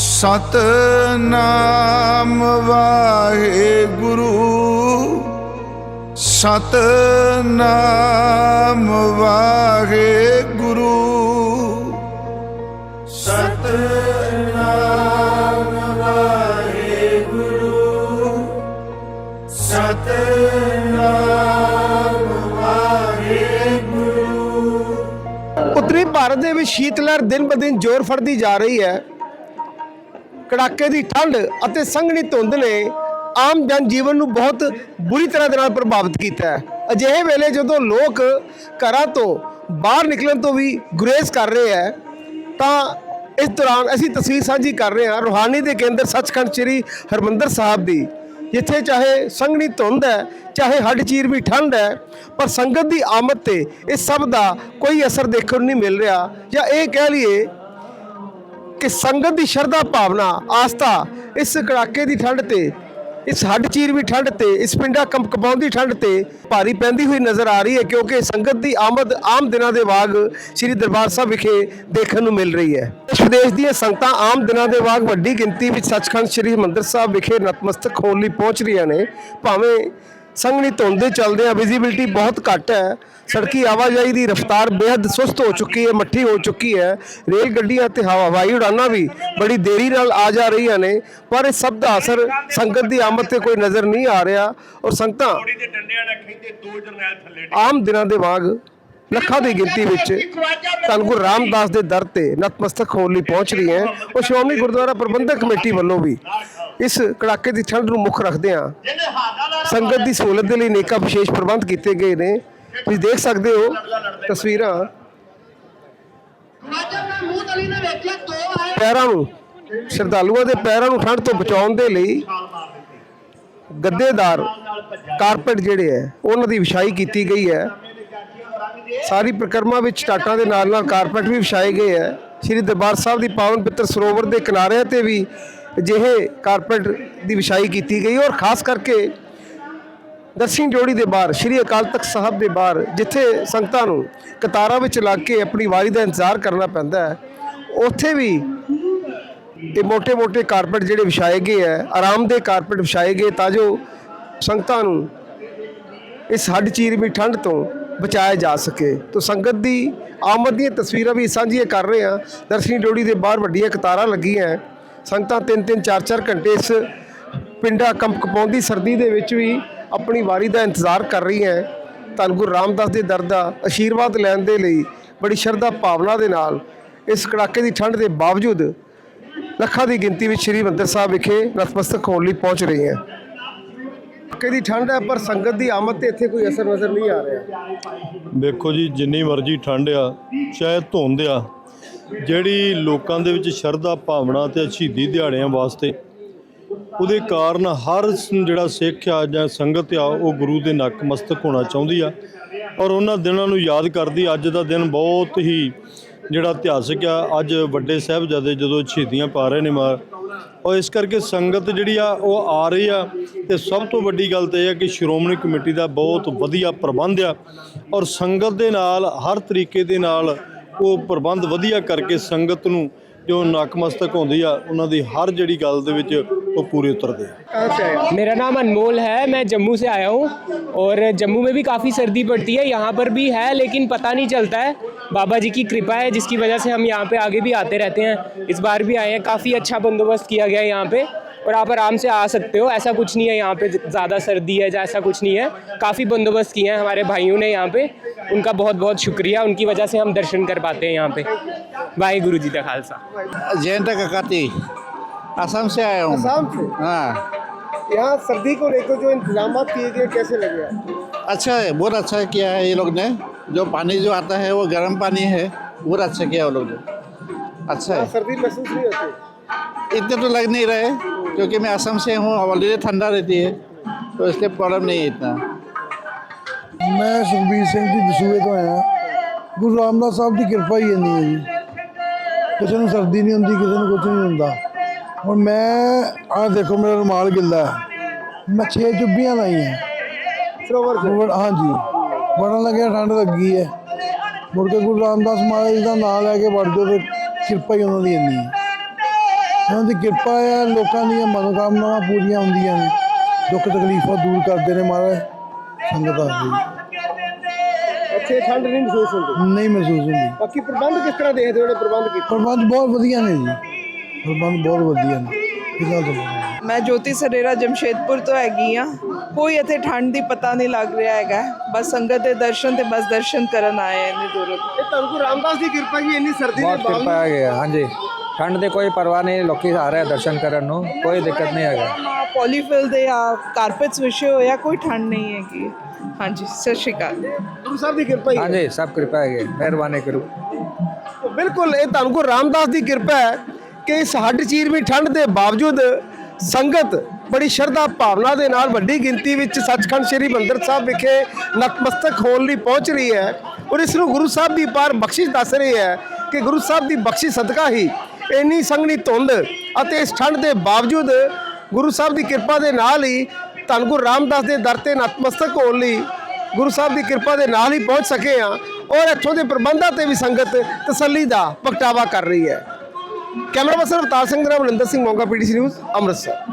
ਸਤ ਨਾਮ ਵਾਹਿਗੁਰੂ। ਸਤਨਾਮ ਵਾਹਿਗੁਰੂ। ਸਤਨਾਮ ਵਾਹਿਗੁਰੂ। ਸਤਨਾਮ ਵਾਹਿਗੁਰੂ। ਉੱਤਰੀ ਭਾਰਤ ਦੇ ਵਿੱਚ ਸ਼ੀਤਲਹਿਰ ਦਿਨ ਬ ਦਿਨ ਜ਼ੋਰ ਫੜਦੀ ਜਾ ਰਹੀ ਹੈ। ਕੜਾਕੇ ਦੀ ਠੰਡ ਅਤੇ ਸੰਘਣੀ ਧੁੰਦ ਨੇ ਆਮ ਜਨ ਜੀਵਨ ਨੂੰ ਬਹੁਤ ਬੁਰੀ ਤਰ੍ਹਾਂ ਦੇ ਨਾਲ ਪ੍ਰਭਾਵਿਤ ਕੀਤਾ ਹੈ। ਅਜਿਹੇ ਵੇਲੇ ਜਦੋਂ ਲੋਕ ਘਰਾਂ ਤੋਂ ਬਾਹਰ ਨਿਕਲਣ ਤੋਂ ਵੀ ਗੁਰੇਜ਼ ਕਰ ਰਹੇ ਹੈ, ਤਾਂ ਇਸ ਦੌਰਾਨ ਅਸੀਂ ਤਸਵੀਰ ਸਾਂਝੀ ਕਰ ਰਹੇ ਹਾਂ ਰੋਹਾਨੀ ਦੇ ਕੇਂਦਰ ਸੱਚਖੰਡ ਸ੍ਰੀ ਹਰਮੰਦਰ ਸਾਹਿਬ ਦੀ, ਜਿੱਥੇ ਚਾਹੇ ਸੰਘਣੀ ਧੁੰਦ ਹੈ, ਚਾਹੇ ਹੱਡ ਚੀਰ ਵੀ ਠੰਡ ਹੈ, ਪਰ ਸੰਗਤ ਦੀ ਆਮਦ ਤੇ ਇਸ ਸਭ ਦਾ ਕੋਈ ਅਸਰ ਦੇਖਣ ਨੂੰ ਨਹੀਂ ਮਿਲ ਰਿਹਾ। ਜਾਂ ਇਹ ਕਹਿ ਲਈਏ ਕਿ ਸੰਗਤ ਦੀ ਸ਼ਰਧਾ ਭਾਵਨਾ, ਆਸਥਾ ਇਸ ਕੜਾਕੇ ਦੀ ਠੰਡ ਤੇ, ਇਸ ਹੱਡ ਚੀਰਵੀ ਠੰਡ ਤੇ, ਇਸ ਪਿੰਡਾ ਕੰਪ ਕਪਾਉਂਦੀ ਠੰਡ ਤੇ ਭਾਰੀ ਪੈਂਦੀ ਹੋਈ ਨਜ਼ਰ ਆ ਰਹੀ ਹੈ ਕਿਉਂਕਿ ਸੰਗਤ ਦੀ ਆਮਦ ਆਮ ਦਿਨਾਂ ਦੇ ਵਾਗ ਸ੍ਰੀ ਦਰਬਾਰ ਸਾਹਿਬ ਵਿਖੇ ਦੇਖਣ ਨੂੰ ਮਿਲ ਰਹੀ ਹੈ। ਵਿਦੇਸ਼ ਦੀਆਂ ਸੰਗਤਾਂ ਆਮ ਦਿਨਾਂ ਦੇ ਵਾਗ ਵੱਡੀ ਗਿਣਤੀ ਵਿੱਚ ਸੱਚਖੰਡ ਸ੍ਰੀ ਹਰਿਮੰਦਰ ਸਾਹਿਬ ਵਿਖੇ ਨਤਮਸਤਕ ਹੋਣ ਲਈ ਪਹੁੰਚ ਰਹੀਆਂ ਨੇ। ਭਾਵੇਂ ਸੰਘਣੀ ਧੁੰਦ ਦੇ ਚੱਲਦਿਆਂ ਵਿਜ਼ਿਬਿਲਟੀ ਬਹੁਤ ਘੱਟ ਹੈ। ਸੜਕੀ ਆਵਾਜਾਈ ਦੀ ਰਫ਼ਤਾਰ ਬੇहद ਸੁਸਤ ਹੋ ਚੁੱਕੀ ਹੈ ਮੱਠੀ ਹੋ ਚੁੱਕੀ ਹੈ। ਰੇਲ ਗੱਡੀਆਂ ਤੇ ਹਵਾ- ਹਵਾਈ ਉਡਾਨਾਂ ਵੀ ਬੜੀ ਦੇਰੀ ਨਾਲ ਆ ਜਾ ਰਹੀਆਂ ਨੇ ਪਰ ਇਸ ਸਭ ਦਾ ਅਸਰ ਸੰਗਤ ਦੀ ਆਮਦ ਤੇ ਕੋਈ ਨਜ਼ਰ ਨਹੀਂ ਆ ਰਿਹਾ। ਔਰ ਸੰਗਤਾਂ ਆਮ ਦਿਨਾਂ ਦੇ ਵਾਂਗ ਲੱਖਾਂ ਦੀ ਗਿਣਤੀ ਵਿੱਚ ਧੰਨ ਗੁਰੂ ਰਾਮਦਾਸ ਦੇ ਦਰ ਤੇ ਨਤਮਸਤਕ ਹੋਣ ਲਈ ਪਹੁੰਚ ਰਹੀ ਹੈ। ਉਹ ਸ਼੍ਰੋਮਣੀ ਗੁਰਦੁਆਰਾ ਪ੍ਰਬੰਧਕ ਕਮੇਟੀ ਵੱਲੋਂ ਵੀ ਇਸ ਕੜਾਕੇ ਦੀ ਠੰਡ ਨੂੰ ਮੁੱਖ ਹਾਦਾ ਨਾਲ ਸੰਗਤ ਦੀ ਸਹੂਲਤ ਦੇ ਲਈ ਨੇਕਾ ਵਿਸ਼ੇਸ਼ ਪ੍ਰਬੰਧ ਕੀਤੇ ਗਏ ਨੇ। ਤੁਸੀਂ ਦੇਖ ਸਕਦੇ ਹੋ ਤਸਵੀਰਾਂ। ਪੈਰਾਂ ਨੂੰ ਸ਼ਰਧਾਲੂਆਂ ਦੇ ਪੈਰਾਂ ਨੂੰ ਠੰਡ ਤੋਂ ਬਚਾਉਣ ਦੇ ਲਈ ਗੱਦੇਦਾਰ ਕਾਰਪੈਟ ਜਿਹੜੇ ਹੈ ਉਹਨਾਂ ਦੀ ਵਿਛਾਈ ਕੀਤੀ ਗਈ ਹੈ। ਸਾਰੀ ਪ੍ਰਕਰਮਾ ਵਿੱਚ ਟਾਟਾਂ ਦੇ ਨਾਲ ਨਾਲ ਕਾਰਪੈਟ ਵੀ ਵਿਛਾਏ ਗਏ ਹੈ। ਸ੍ਰੀ ਦਰਬਾਰ ਸਾਹਿਬ ਦੀ ਪਾਵਨ ਪਿੱਤਰ ਸਰੋਵਰ ਦੇ ਕਿਨਾਰਿਆਂ ਤੇ ਵੀ ਅਜਿਹੇ ਕਾਰਪੈਟ ਦੀ ਵਿਛਾਈ ਕੀਤੀ ਗਈ ਔਰ ਖਾਸ ਕਰਕੇ ਦਰਸ਼ਨੀ ਜੋੜੀ ਦੇ ਬਾਹਰ, ਸ਼੍ਰੀ ਅਕਾਲ ਤਖਤ ਸਾਹਿਬ ਦੇ ਬਾਹਰ, ਜਿੱਥੇ ਸੰਗਤਾਂ ਨੂੰ ਕਤਾਰਾਂ ਵਿੱਚ ਲੱਗ ਕੇ ਆਪਣੀ ਵਾਰੀ ਦਾ ਇੰਤਜ਼ਾਰ ਕਰਨਾ ਪੈਂਦਾ ਹੈ, ਉੱਥੇ ਵੀ ਇਹ ਮੋٹے-ਮੋٹے ਕਾਰਪਟ ਜਿਹੜੇ ਵਿਛਾਏ ਗਏ ਹੈ, ਆਰਾਮ ਦੇ ਕਾਰਪਟ ਵਿਛਾਏ ਗਏ ਤਾਂ ਜੋ ਸੰਗਤਾਂ ਨੂੰ ਇਸ ਹੱਡ ਚੀਰ ਵੀ ਠੰਡ ਤੋਂ ਬਚਾਇਆ ਜਾ ਸਕੇ। ਤੋਂ ਸੰਗਤ ਦੀ ਆਮਦ ਦੀਆਂ ਤਸਵੀਰਾਂ ਵੀ ਸਾਂਝੀਆਂ ਕਰ ਰਹੇ ਹਾਂ। ਦਰਸ਼ਨੀ ਡੋੜੀ ਦੇ ਬਾਹਰ ਵੱਡੀਆਂ ਕਤਾਰਾਂ ਲੱਗੀਆਂ ਹੈ। ਸੰਗਤਾਂ 3-3 4-4 ਘੰਟੇ ਇਸ ਪਿੰਡਾ ਕੰਪ ਕਪਾਉਂਦੀ ਸਰਦੀ ਦੇ ਵਿੱਚ ਵੀ ਆਪਣੀ ਵਾਰੀ ਦਾ ਇੰਤਜ਼ਾਰ ਕਰ ਰਹੀ ਹੈ। ਧੰਨ ਗੁਰੂ ਰਾਮਦਾਸ ਦੇ ਦਰ ਦਾ ਆਸ਼ੀਰਵਾਦ ਲੈਣ ਦੇ ਲਈ ਬੜੀ ਸ਼ਰਧਾ ਭਾਵਨਾ ਦੇ ਨਾਲ ਇਸ ਕੜਾਕੇ ਦੀ ਠੰਡ ਦੇ ਬਾਵਜੂਦ ਲੱਖਾਂ ਦੀ ਗਿਣਤੀ ਵਿੱਚ ਸ੍ਰੀ ਮੰਦਰ ਸਾਹਿਬ ਵਿਖੇ ਨਤਮਸਤਕ ਹੋਣ ਲਈ ਪਹੁੰਚ ਰਹੀ ਹੈ। ਕੜਾਕੇ ਦੀ ਠੰਡ ਹੈ, ਪਰ ਸੰਗਤ ਦੀ ਆਮਦ ਤੇ ਇੱਥੇ ਕੋਈ ਅਸਰ ਨਜ਼ਰ ਨਹੀਂ ਆ ਰਿਹਾ। ਦੇਖੋ ਜੀ, ਜਿੰਨੀ ਮਰਜ਼ੀ ਠੰਡ ਆ, ਚਾਹੇ ਧੁੰਦ ਆ, ਜਿਹੜੀ ਲੋਕਾਂ ਦੇ ਵਿੱਚ ਸ਼ਰਧਾ, ਭਾਵਨਾ ਤੇ ਸ਼ਹੀਦੀ ਦਿਹਾੜਿਆਂ ਵਾਸਤੇ ਉਹਦੇ ਕਾਰਨ ਹਰ ਜਿਹੜਾ ਸਿੱਖ ਆ ਜਾਂ ਸੰਗਤ ਆ, ਉਹ ਗੁਰੂ ਦੇ ਨੱਕ ਮਸਤਕ ਹੋਣਾ ਚਾਹੁੰਦੀ ਆ। ਔਰ ਉਹਨਾਂ ਦਿਨਾਂ ਨੂੰ ਯਾਦ ਕਰਦੀ, ਅੱਜ ਦਾ ਦਿਨ ਬਹੁਤ ਹੀ ਜਿਹੜਾ ਇਤਿਹਾਸਿਕ ਆ। ਅੱਜ ਵੱਡੇ ਸਾਹਿਬਜ਼ਾਦੇ ਜਦੋਂ ਸ਼ਹੀਦੀਆਂ ਪਾ ਰਹੇ ਨੇ ਮਾਰ, ਔਰ ਇਸ ਕਰਕੇ ਸੰਗਤ ਜਿਹੜੀ ਆ, ਉਹ ਆ ਰਹੀ ਆ। ਤੇ ਸਭ ਤੋਂ ਵੱਡੀ ਗੱਲ ਤੇ ਇਹ ਆ ਕਿ ਸ਼੍ਰੋਮਣੀ ਕਮੇਟੀ ਦਾ ਬਹੁਤ ਵਧੀਆ ਪ੍ਰਬੰਧ ਆ। ਔਰ ਸੰਗਤ ਦੇ ਨਾਲ, ਹਰ ਤਰੀਕੇ ਦੇ ਨਾਲ ਉਹ ਪ੍ਰਬੰਧ ਵਧੀਆ ਕਰਕੇ ਸੰਗਤ ਨੂੰ ਜੋ ਨਕਮਸਤਕ ਹੁੰਦੀ ਆ ਉਹਨਾਂ ਦੀ ਹਰ ਜਿਹੜੀ ਗੱਲ ਦੇ ਵਿੱਚ ਉਹ ਪੂਰੇ ਉਤਰਦੇ ਆ कहाँ से आए मेरा नाम अनमोल है मैं जम्मू से आया हूँ और जम्मू में भी काफ़ी सर्दी पड़ती है यहाँ पर भी है लेकिन पता नहीं चलता है बाबा जी की कृपा है जिसकी वजह से हम यहाँ पे आगे भी आते रहते हैं इस बार भी आए हैं काफ़ी अच्छा बंदोबस्त किया गया है यहाँ पे और आप आराम से आ सकते हो ऐसा कुछ नहीं है यहाँ पे ज़्यादा सर्दी है या ऐसा कुछ नहीं है काफ़ी बंदोबस्त किए हैं हमारे भाइयों ने यहाँ पे उनका बहुत बहुत शुक्रिया उनकी वजह से हम दर्शन कर पाते हैं यहाँ पे वाहे गुरु जी का खालसा जयंत ककाती असम से आया हूँ आसाम से हाँ यहाँ सर्दी को लेकर जो इंतजाम किए गए कैसे लगे आपको? अच्छा है बहुत अच्छा किया है ये लोग ने जो पानी जो आता है वो गर्म पानी है बहुत अच्छा किया वो लोग ने अच्छा यहाँ है सर्दी महसूस नहीं होती इतने तो लग नहीं रहे क्योंकि मैं असम से हूँ ऑलरेडी ठंडा रहती है तो इसलिए प्रॉब्लम नहीं है इतना ਮੈਂ ਸੁਖਬੀਰ ਸਿੰਘ ਜੀ ਦਸੂਏ ਤੋਂ ਆਇਆ ਗੁਰੂ ਰਾਮਦਾਸ ਸਾਹਿਬ ਦੀ ਕਿਰਪਾ ਹੀ ਇੰਨੀ ਹੈ ਜੀ ਕਿਸੇ ਨੂੰ ਸਰਦੀ ਨਹੀਂ ਹੁੰਦੀ ਕਿਸੇ ਨੂੰ ਕੁਝ ਨਹੀਂ ਹੁੰਦਾ। ਹੁਣ ਮੈਂ ਆਹ ਦੇਖੋ ਮੇਰਾ ਰੁਮਾਲ ਗਿੱਲਾ ਹੈ। ਮੈਂ ਛੇ ਚੁੱਭੀਆਂ ਲਾਈਆਂ। ਸਰੋਵਰ ਚ? ਹਾਂਜੀ। ਬੜਨ ਲੱਗਿਆ ਠੰਡ ਲੱਗੀ ਹੈ। ਮੁੜ ਕੇ ਗੁਰੂ ਰਾਮਦਾਸ ਮਹਾਰਾਜ ਦਾ ਨਾਮ ਲੈ ਕੇ ਵੜ ਜਾਓ ਤੇ ਕਿਰਪਾ ਹੀ ਉਹਨਾਂ ਦੀ ਇੰਨੀ ਹੈ। ਉਹਨਾਂ ਦੀ ਕਿਰਪਾ ਹੈ ਲੋਕਾਂ ਦੀਆਂ ਮਨੋਕਾਮਨਾਵਾਂ ਪੂਰੀਆਂ ਹੁੰਦੀਆਂ ਨੇ। ਦੁੱਖ ਤਕਲੀਫਾਂ ਦੂਰ ਕਰਦੇ ਨੇ ਮਹਾਰਾਜ। ਸੰਗਤ ਆਸੀ ਇੱਥੇ ਠੰਡ ਨਹੀਂ ਮਹਿਸੂਸ ਹੁੰਦੀ? ਨਹੀਂ ਮਹਿਸੂਸ ਹੁੰਦੀ। ਬਾਕੀ ਪ੍ਰਬੰਧ ਕਿਸ ਤਰ੍ਹਾਂ ਦੇਖਦੇ ਹੋ ਜਿਹੜੇ ਪ੍ਰਬੰਧ ਕੀਤੇ? ਪ੍ਰਬੰਧ ਬਹੁਤ ਵਧੀਆ ਨੇ ਜੀ। ਪ੍ਰਬੰਧ ਬਹੁਤ ਵਧੀਆ ਨੇ। ਕਿਹਨਾਂ ਤੋਂ ਮੈਂ ਜੋਤੀ ਸਰੇਰਾ ਜਮਸ਼ੇਦਪੁਰ ਤੋਂ ਹੈਗੀ ਆ। ਕੋਈ ਇੱਥੇ ਠੰਡ ਦੀ ਪਤਾ ਨਹੀਂ ਲੱਗ ਰਿਹਾ ਹੈਗਾ। ਬਸ ਸੰਗਤ ਦੇ ਦਰਸ਼ਨ ਤੇ ਬਸ ਦਰਸ਼ਨ ਕਰਨ ਆਏ ਆ ਇੰਨੀ ਦੂਰੋਂ। ਇਹ ਗੁਰੂ ਰਾਮਦਾਸ ਦੀ ਕਿਰਪਾ ਜੀ ਇੰਨੀ ਸਰਦੀ ਦੇ ਬਹੁਤ ਬਾਵਜੂਦ ਕਿਰਪਾ ਹੈਗੀ ਹੈ ਹਾਂਜੀ। ਠੰਡ ਦੇ ਕੋਈ ਪਰਵਾਹ ਨਹੀਂ ਲੋਕੀ ਆ ਰਹੇ ਦਰਸ਼ਨ ਕਰਨ ਨੂੰ ਕੋਈ ਦਿੱਕਤ ਨਹੀਂ ਹੈਗਾ। ਪੋਲੀਫਿਲ ਦੇ ਆ ਕਾਰਪੈਟਸ ਵਿਛੇ ਹੋਇਆ ਕੋਈ ਠੰਡ ਨਹੀਂ ਹੈਗੀ। ਹਾਂਜੀ ਸਤਿ ਸ਼੍ਰੀ ਅਕਾਲ। ਗੁਰੂ ਸਾਹਿਬ ਦੀ ਕਿਰਪਾ ਹੀ ਹੈ। ਹਾਂਜੀ ਸਭ ਕਿਰਪਾ ਹੈਗੀ ਮਿਹਰਬਾਨੀ ਕਰੋ। ਬਿਲਕੁਲ ਇਹ ਧੰਨ ਗੁਰੂ ਰਾਮਦਾਸ ਦੀ ਕਿਰਪਾ ਹੈ ਕਿ ਇਸ ਹੱਡ ਚੀਰਵੀਂ ਠੰਡ ਦੇ ਬਾਵਜੂਦ ਸੰਗਤ ਬੜੀ ਸ਼ਰਧਾ ਭਾਵਨਾ ਦੇ ਨਾਲ ਵੱਡੀ ਗਿਣਤੀ ਵਿੱਚ ਸੱਚਖੰਡ ਸ੍ਰੀ ਮੰਦਰ ਸਾਹਿਬ ਵਿਖੇ ਨਤਮਸਤਕ ਹੋਣ ਲਈ ਪਹੁੰਚ ਰਹੀ ਹੈ ਔਰ ਇਸ ਨੂੰ ਗੁਰੂ ਸਾਹਿਬ ਦੀ ਪਾਰ ਬਖਸ਼ਿਸ਼ ਦੱਸ ਰਹੀ ਹੈ ਕਿ ਗੁਰੂ ਸਾਹਿਬ ਦੀ ਬਖਸ਼ਿਸ਼ ਸਦਕਾ ਹੀ ਇੰਨੀ ਸੰਘਣੀ ਧੁੰਦ ਅਤੇ ਇਸ ਠੰਡ ਦੇ ਬਾਵਜੂਦ ਗੁਰੂ ਸਾਹਿਬ ਦੀ ਕਿਰਪਾ ਦੇ ਨਾਲ ਹੀ ਧੰਨ ਗੁਰੂ ਰਾਮਦਾਸ ਦੇ ਦਰ ਤੇ ਨਤਮਸਤਕ ਹੋਣ ਲਈ ਗੁਰੂ ਸਾਹਿਬ ਦੀ ਕਿਰਪਾ ਦੇ ਨਾਲ ਹੀ ਪਹੁੰਚ ਸਕੇ ਆ ਔਰ ਇੱਥੋਂ ਦੇ ਪ੍ਰਬੰਧਾਂ ਤੇ ਵੀ ਸੰਗਤ ਤਸੱਲੀ ਦਾ ਪ੍ਰਗਟਾਵਾ ਕਰ ਰਹੀ ਹੈ। ਕੈਮਰਾ ਪਰਸਨ ਅਵਤਾਰ ਸਿੰਘ ਦੇ ਨਾਲ ਬਲਿੰਦਰ ਸਿੰਘ ਮੋਗਾ ਪੀਟੀਸੀ ਨਿਊਜ਼ ਅੰਮ੍ਰਿਤਸਰ।